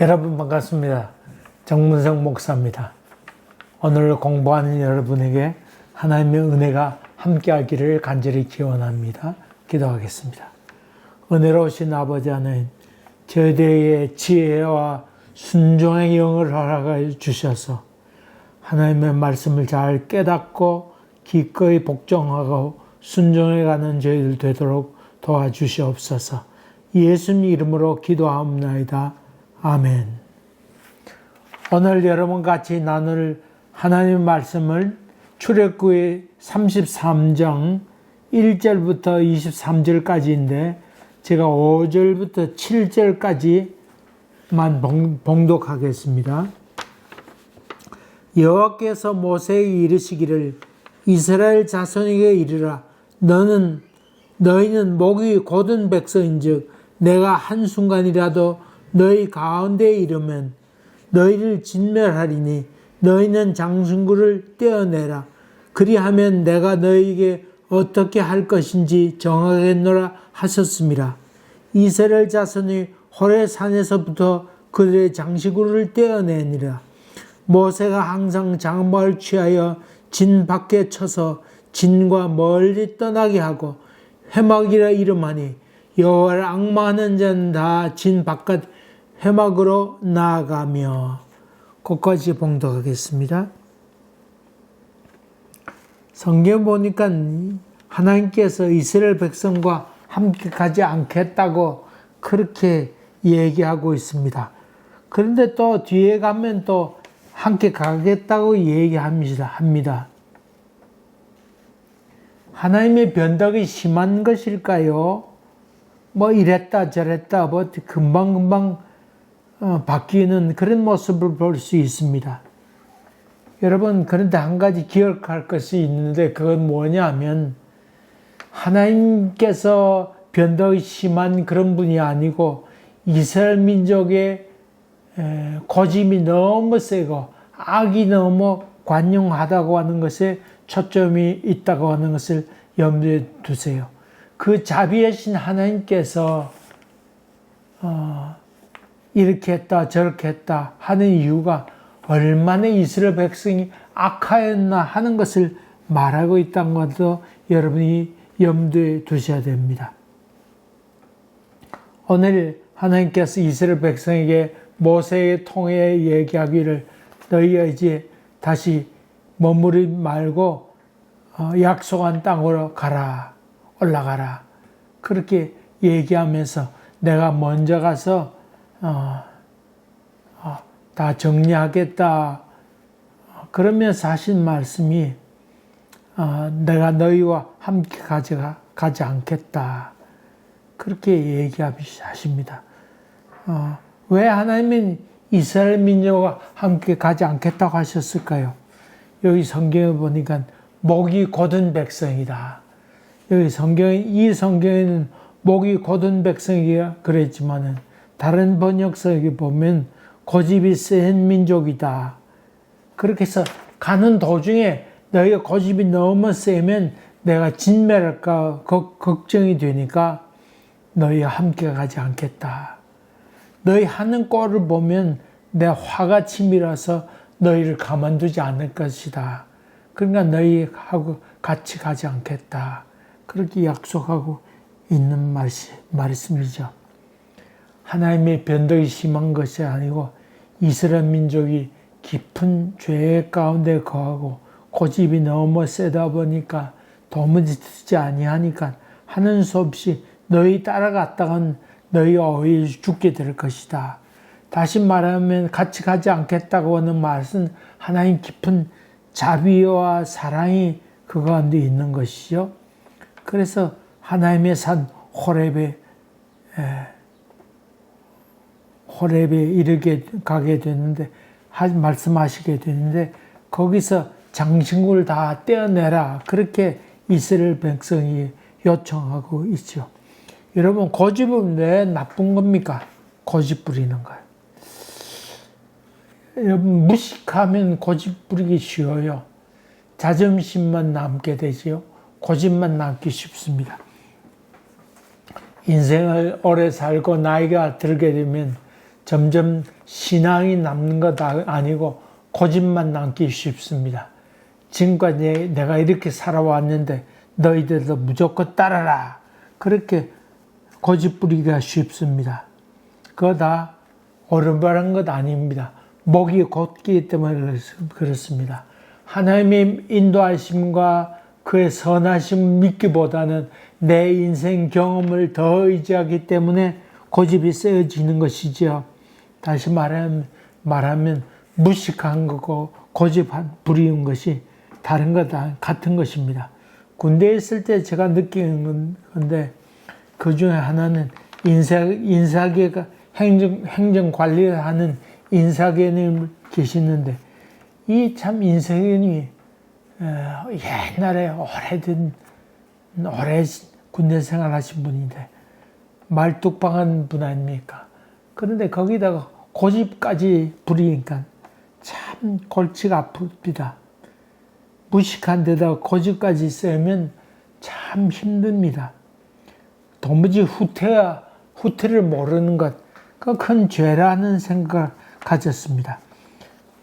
여러분 반갑습니다. 정문성 목사입니다. 오늘 공부하는 여러분에게 하나님의 은혜가 함께하기를 간절히 기원합니다. 기도하겠습니다. 은혜로우신 아버지 하나님, 저희들에게 지혜와 순종의 영을 허락하여 주셔서 하나님의 말씀을 잘 깨닫고 기꺼이 복종하고 순종해가는 저희들 되도록 도와주시옵소서. 예수님 이름으로 기도하옵나이다. 아멘. 오늘 여러분 같이 나눌 하나님 말씀을 출애굽기 33장 1절부터 23절까지인데 제가 5절부터 7절까지만 봉독하겠습니다. 여호와께서 모세에게 이르시기를 이스라엘 자손에게 이르라 너는 너희는 목이 곧은 백성인즉 내가 한 순간이라도 너희 가운데에 이르면 너희를 진멸하리니 너희는 장신구를 떼어내라 그리하면 내가 너희에게 어떻게 할 것인지 정하겠노라 하셨습니다. 이스라엘 자손이 호레 산에서부터 그들의 장시구를 떼어내니라. 모세가 항상 장막을 취하여 진 밖에 쳐서 진과 멀리 떠나게 하고 회막이라 이름하니 여호와를 악마하는 자는 다 진 바깥 회막으로 나아가며 끝까지 봉독하겠습니다. 성경 보니까 하나님께서 이스라엘 백성과 함께 가지 않겠다고 그렇게 얘기하고 있습니다. 그런데 또 뒤에 가면 또 함께 가겠다고 얘기합니다. 합니다. 하나님의 변덕이 심한 것일까요? 뭐 이랬다 저랬다 뭐 금방금방 어, 바뀌는 그런 모습을 볼 수 있습니다. 여러분 그런데 한 가지 기억할 것이 있는데 그건 뭐냐면 하나님께서 변덕이 심한 그런 분이 아니고 이스라엘 민족의 고집이 너무 세고 악이 너무 관용하다고 하는 것에 초점이 있다고 하는 것을 염두에 두세요. 그 자비하신 하나님께서 어, 이렇게 했다 저렇게 했다 하는 이유가 얼마나 이스라엘 백성이 악하였나 하는 것을 말하고 있다는 것도 여러분이 염두에 두셔야 됩니다. 오늘 하나님께서 이스라엘 백성에게 모세의 통해 얘기하기를 너희가 이제 다시 머무르지 말고 어, 약속한 땅으로 가라 올라가라 그렇게 얘기하면서 내가 먼저 가서 어, 어, 다 정리하겠다 그러면서 하신 말씀이 내가 너희와 함께 가져가 가지 않겠다 그렇게 얘기하십니다. 왜 하나님은 이스라엘 민족과 함께 가지 않겠다고 하셨을까요? 여기 성경에 보니까 목이 곧은 백성이다. 여기 성경 이 성경에는 목이 곧은 백성이야 그랬지만은 다른 번역서에 보면 고집이 센 민족이다. 그렇게 해서 가는 도중에 너희가 고집이 너무 세면 내가 진멸할까 걱정이 되니까 너희와 함께 가지 않겠다. 너희 하는 꼴을 보면 내 화가 치밀어서 너희를 가만두지 않을 것이다. 그러니까 너희하고 같이 가지 않겠다. 그렇게 약속하고 있는 말씀이죠. 하나님의 변덕이 심한 것이 아니고 이스라엘 민족이 깊은 죄 가운데 거하고 고집이 너무 세다 보니까 도무지 듣지 아니하니까 하는 수 없이 너희 따라갔다간 너희가 어이 죽게 될 것이다. 다시 말하면 같이 가지 않겠다고 하는 말은 하나님 깊은 자비와 사랑이 그 가운데 있는 것이죠. 그래서 하나님의 산 호렙에 호렙에 이르게 가게 됐는데 말씀하시게 됐는데 거기서 장신구를 다 떼어내라 그렇게 이스라엘 백성이 요청하고 있죠. 여러분 고집은 왜 나쁜 겁니까? 고집 부리는 거예요. 여러분 무식하면 고집 부리기 쉬워요. 자존심만 남게 되지요. 고집만 남기 쉽습니다. 인생을 오래 살고 나이가 들게 되면 점점 신앙이 남는 것 아니고 고집만 남기 쉽습니다. 지금까지 내가 이렇게 살아왔는데 너희들도 무조건 따라라. 그렇게 고집 부리기가 쉽습니다. 그거 다 오른바른 것 아닙니다. 목이 곧기 때문에 그렇습니다. 하나님의 인도하심과 그의 선하심 믿기보다는 내 인생 경험을 더 의지하기 때문에 고집이 세어지는 것이죠. 다시 말하면, 말하면 무식한 거고 고집한 부리는 것이 다른 거다 같은 것입니다. 군대에 있을 때 제가 느끼는 건데 그 중에 하나는 인사 인사계가 행정 행정 관리를 하는 인사계님 계시는데 이 참 인사계님이 어, 옛날에 오래된 오래 군대 생활하신 분인데 말뚝방한 분 아닙니까? 그런데 거기다가 고집까지 부리니까 참 골치가 아픕니다. 무식한 데다가 고집까지 쓰면 참 힘듭니다. 도무지 후퇴야, 후퇴를 모르는 것, 그 큰 죄라는 생각을 가졌습니다.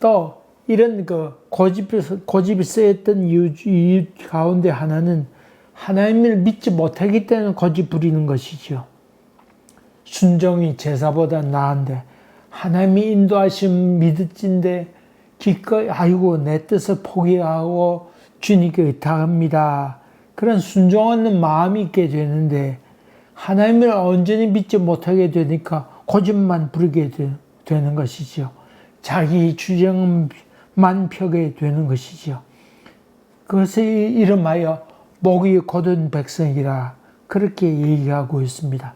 또, 이런 그 고집에서, 고집이 쓰였던 이유, 이유 가운데 하나는 하나님을 믿지 못하기 때문에 고집 부리는 것이죠. 순종이 제사보다 나은데, 하나님이 인도하심 믿을진데, 기꺼이 아이고 내 뜻을 포기하고 주님께 의탁합니다. 그런 순종하는 마음이 있게 되는데 하나님을 온전히 믿지 못하게 되니까 고집만 부르게 되 는 것이죠. 자기 주장만 펴게 되는 것이죠. 그것을 이름하여 목이 곧은 백성이라 그렇게 얘기하고 있습니다.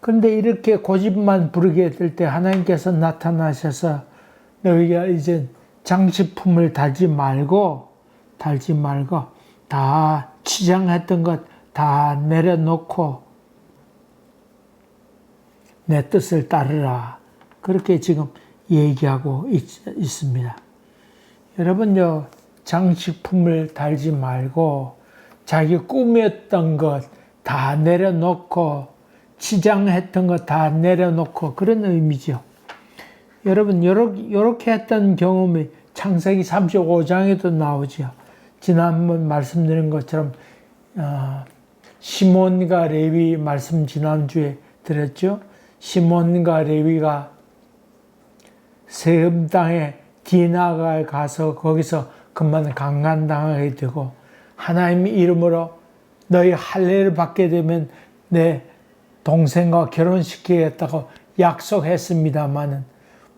그런데 이렇게 고집만 부르게 될 때 하나님께서 나타나셔서 너희가 이제 장식품을 달지 말고 달지 말고 다 치장했던 것 다 내려놓고 내 뜻을 따르라. 그렇게 지금 얘기하고 있, 습니다 여러분요, 장식품을 달지 말고 자기 꿈이었던 것 다 내려놓고 치장했던 것다 내려놓고 그런 의미죠. 여러분, 요렇게 했던 경험이 창세기 35장에도 나오죠. 지난번 말씀드린 것처럼, 어, 시몬과 레위 말씀 지난주에 드렸죠. 시몬과 레위가 세금 땅에 디나가 가서 거기서 그만 강간당하게 되고 하나님의 이름으로 너희 할례를 받게 되면 내 동생과 결혼시키겠다고 약속했습니다마는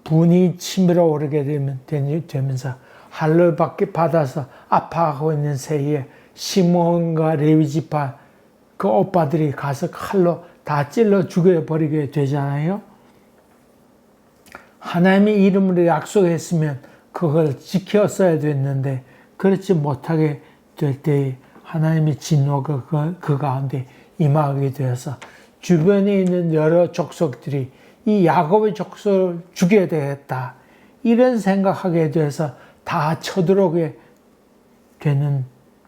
분이 치밀어 오르게 되면, 되면서 할례 받게 받아서 아파하고 있는 새에 시몬과 레위지파 그 오빠들이 가서 칼로 다 찔러 죽여버리게 되잖아요. 하나님의 이름으로 약속했으면 그걸 지켰어야 됐는데 그렇지 못하게 될 때 하나님의 진노가 그, 그 가운데 임하게 되어서 주변에 있는 여러 족속들이 이 야곱의 족속을 죽여야 되겠다. 이런 생각하게 돼서 다 쳐들어오게 되는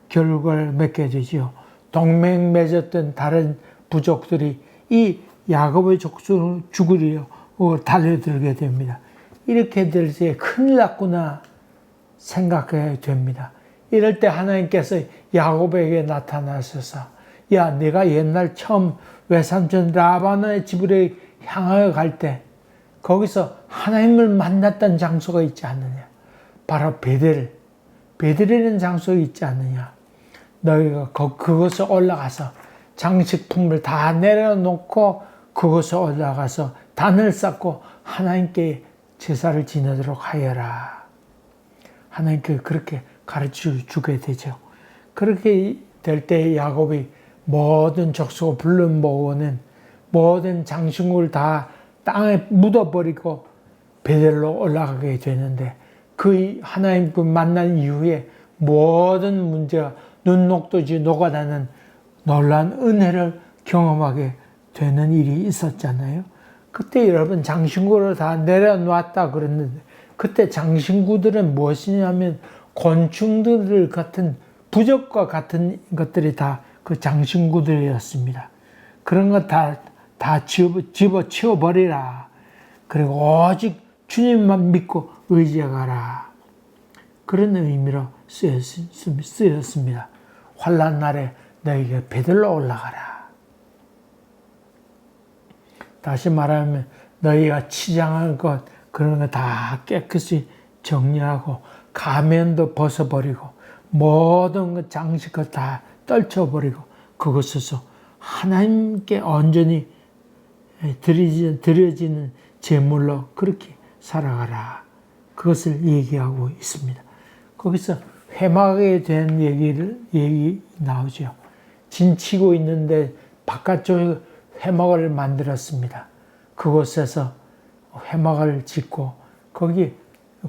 결과를 맺게 되죠. 동맹 맺었던 다른 부족들이 이 야곱의 족속을 죽으려 달려들게 됩니다. 이렇게 될 때 큰일 났구나 생각해야 됩니다. 이럴 때 하나님께서 야곱에게 나타나셔서 야 내가 옛날 처음 외삼촌 라반의 집으로 향하여 갈 때 거기서 하나님을 만났던 장소가 있지 않느냐. 바로 베델, 베델이라는 장소가 있지 않느냐. 너희가 그곳에 올라가서 장식품을 다 내려놓고 그곳에 올라가서 단을 쌓고 하나님께 제사를 지내도록 하여라. 하나님께 그렇게 가르쳐 주게 되죠. 그렇게 될 때 야곱이 모든 족속을 불러 모으는 모든 장식물을 다 땅에 묻어버리고 베델로 올라가게 되는데 그 하나님 그 만난 이후에 모든 문제가 눈녹듯이 녹아나는 놀란 은혜를 경험하게 되는 일이 있었잖아요. 그때 여러분 장신구를 다 내려놨다 그랬는데 그때 장신구들은 무엇이냐면 곤충들 같은 부적과 같은 것들이 다 그 장신구들이었습니다. 그런 거 다 다 집어, 집어 치워 버리라. 그리고 오직 주님만 믿고 의지하라. 그런 의미로 쓰였습니다. 환란 날에 너에게 배들러 올라가라. 다시 말하면 너희가 치장한 것 그런 거 다 깨끗이 정리하고 가면도 벗어버리고 모든 그 장식을 다 떨쳐버리고 그것에서 하나님께 온전히 드려지는 제물로 그렇게 살아가라. 그것을 얘기하고 있습니다. 거기서 회막에 대한 얘기를 얘기 나오죠. 진치고 있는데 바깥쪽에 회막을 만들었습니다. 그곳에서 회막을 짓고 거기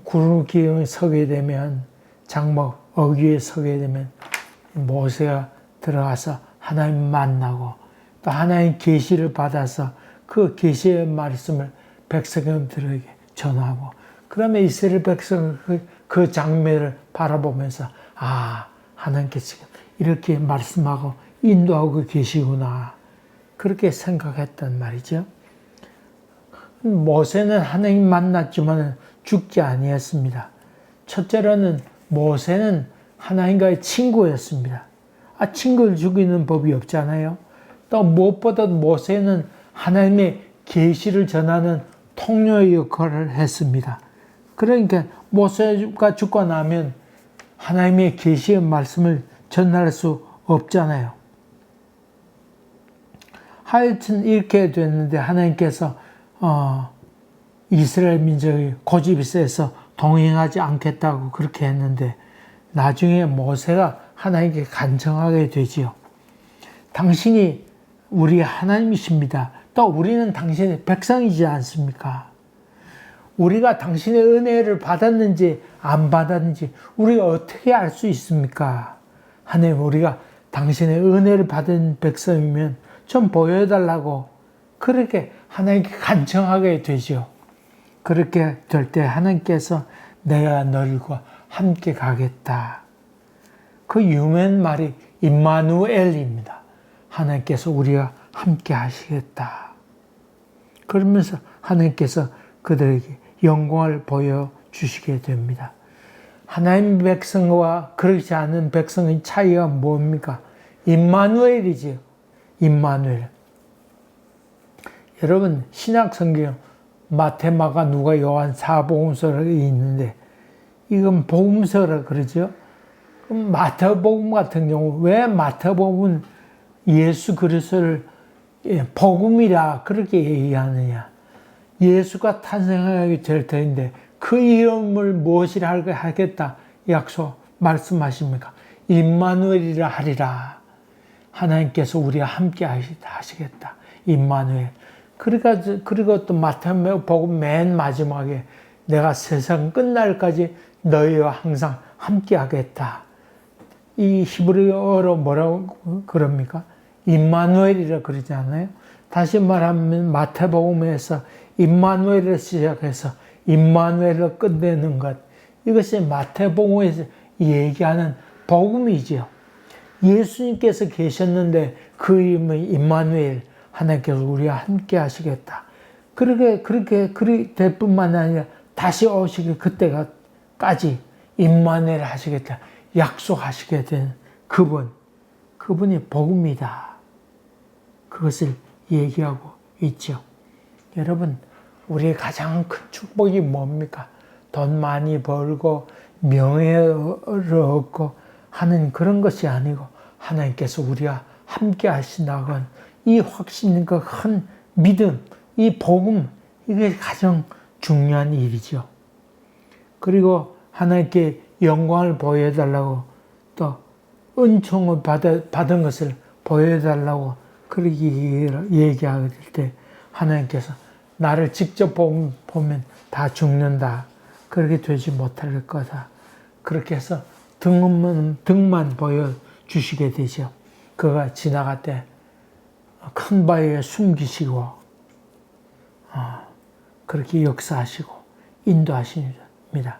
구름 기둥에 서게 되면 장막 어귀에 서게 되면 모세가 들어가서 하나님 만나고 또 하나님 계시를 받아서 그 계시의 말씀을 백성들에게 전하고 그러면 이스라엘 백성은 그, 그 장면을 바라보면서 아 하나님께서 이렇게 말씀하고 인도하고 계시구나 그렇게 생각했단 말이죠. 모세는 하나님 만났지만 죽지 아니했습니다. 첫째로는 모세는 하나님과의 친구였습니다. 아, 친구를 죽이는 법이 없잖아요. 또 무엇보다 모세는 하나님의 계시를 전하는 통로의 역할을 했습니다. 그러니까 모세가 죽고 나면 하나님의 계시의 말씀을 전할 수 없잖아요. 하여튼 이렇게 됐는데 하나님께서 어, 이스라엘 민족이 고집이 세서 동행하지 않겠다고 그렇게 했는데 나중에 모세가 하나님께 간청하게 되지요. 당신이 우리 하나님이십니다. 또 우리는 당신의 백성이지 않습니까? 우리가 당신의 은혜를 받았는지 안 받았는지 우리가 어떻게 알 수 있습니까? 하나님 우리가 당신의 은혜를 받은 백성이면 좀 보여달라고 그렇게 하나님께 간청하게 되죠. 그렇게 될 때 하나님께서 내가 너희와 함께 가겠다. 그 유명한 말이 임마누엘입니다. 하나님께서 우리와 함께 하시겠다. 그러면서 하나님께서 그들에게 영광을 보여 주시게 됩니다. 하나님 백성과 그렇지 않은 백성의 차이가 뭡니까? 임마누엘이지요. 임마누엘. 여러분 신약 성경 마테마가 누가 요한 사복음서가 있는데 이건 복음서라 그러죠. 마태복음 같은 경우 왜 마태복음은 예수 그리스도를 예, 복음이라 그렇게 얘기하느냐? 예수가 탄생하게 될 터인데 그 이름을 무엇이라 하겠다 약속 말씀하십니까? 임마누엘이라 하리라. 하나님께서 우리와 함께 하시겠다. 임마누엘. 그러니까 그리고 또 마태복음 맨 마지막에 내가 세상 끝날까지 너희와 항상 함께 하겠다. 이 히브리어로 뭐라고 그럽니까? 임마누엘이라 그러지 않아요? 다시 말하면 마태복음에서 임마누엘을 시작해서 임마누엘로 끝내는 것. 이것이 마태복음에서 얘기하는 복음이지요. 예수님께서 계셨는데 그 이름은 임마누엘, 하나님께서 우리와 함께 하시겠다. 그렇게, 그렇게, 그리 될 뿐만 아니라 다시 오시기 그때까지 임마누엘 하시겠다. 약속하시게 된 그분, 그분이 복음이다. 그것을 얘기하고 있죠. 여러분, 우리의 가장 큰 축복이 뭡니까? 돈 많이 벌고 명예를 얻고 하는 그런 것이 아니고 하나님께서 우리와 함께 하신다건 이 확신과 큰 믿음, 이 복음, 이게 가장 중요한 일이죠. 그리고 하나님께 영광을 보여달라고 또 은총을 받아, 받은 것을 보여달라고 그렇게 얘기하게 될 때 하나님께서 나를 직접 보면 다 죽는다. 그렇게 되지 못할 거다. 그렇게 해서 등만, 등만 보여주시게 되죠. 그가 지나갈 때 큰 바위에 숨기시고 어, 그렇게 역사하시고 인도하십니다.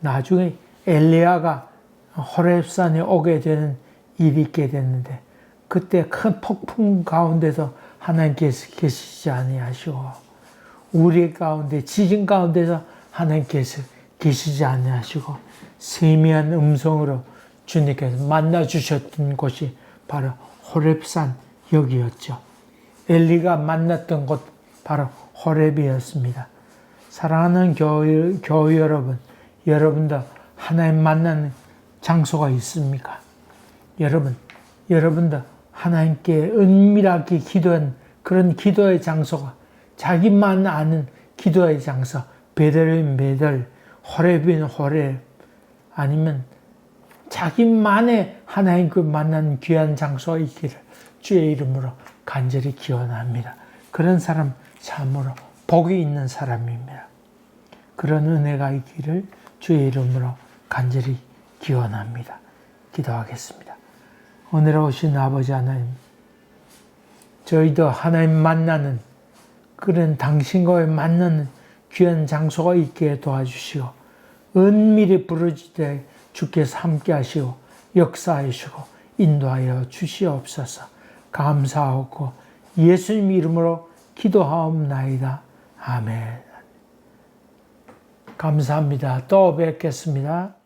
나중에 엘리야가 호렙산에 오게 되는 일이 있게 됐는데 그때 큰 폭풍 가운데서 하나님께서 계시지 아니하시고 우리 가운데 지진 가운데서 하나님께서 계시지 아니하시고 세미한 음성으로 주님께서 만나 주셨던 곳이 바로 호렙산 여기였죠. 엘리가 만났던 곳 바로 호렙이었습니다. 사랑하는 교회, 교회 여러분, 여러분도 하나님 만나는 장소가 있습니까? 여러분, 여러분도 하나님께 은밀하게 기도한 그런 기도의 장소가 자기만 아는 기도의 장소, 베델인 베델, 호렙인 호렙, 아니면 자기만의 하나님 그 만난 귀한 장소가 있기를 주의 이름으로 간절히 기원합니다. 그런 사람 참으로 복이 있는 사람입니다. 그런 은혜가 있기를 주의 이름으로 간절히 기원합니다. 기도하겠습니다. 오늘 오신 아버지 하나님, 저희도 하나님 만나는 그런 당신과의 만나는 귀한 장소가 있게 도와주시고 은밀히 부르짖되 주께서 함께 하시고 역사하시고 인도하여 주시옵소서 감사하고 예수님 이름으로 기도하옵나이다. 아멘. 감사합니다. 또 뵙겠습니다.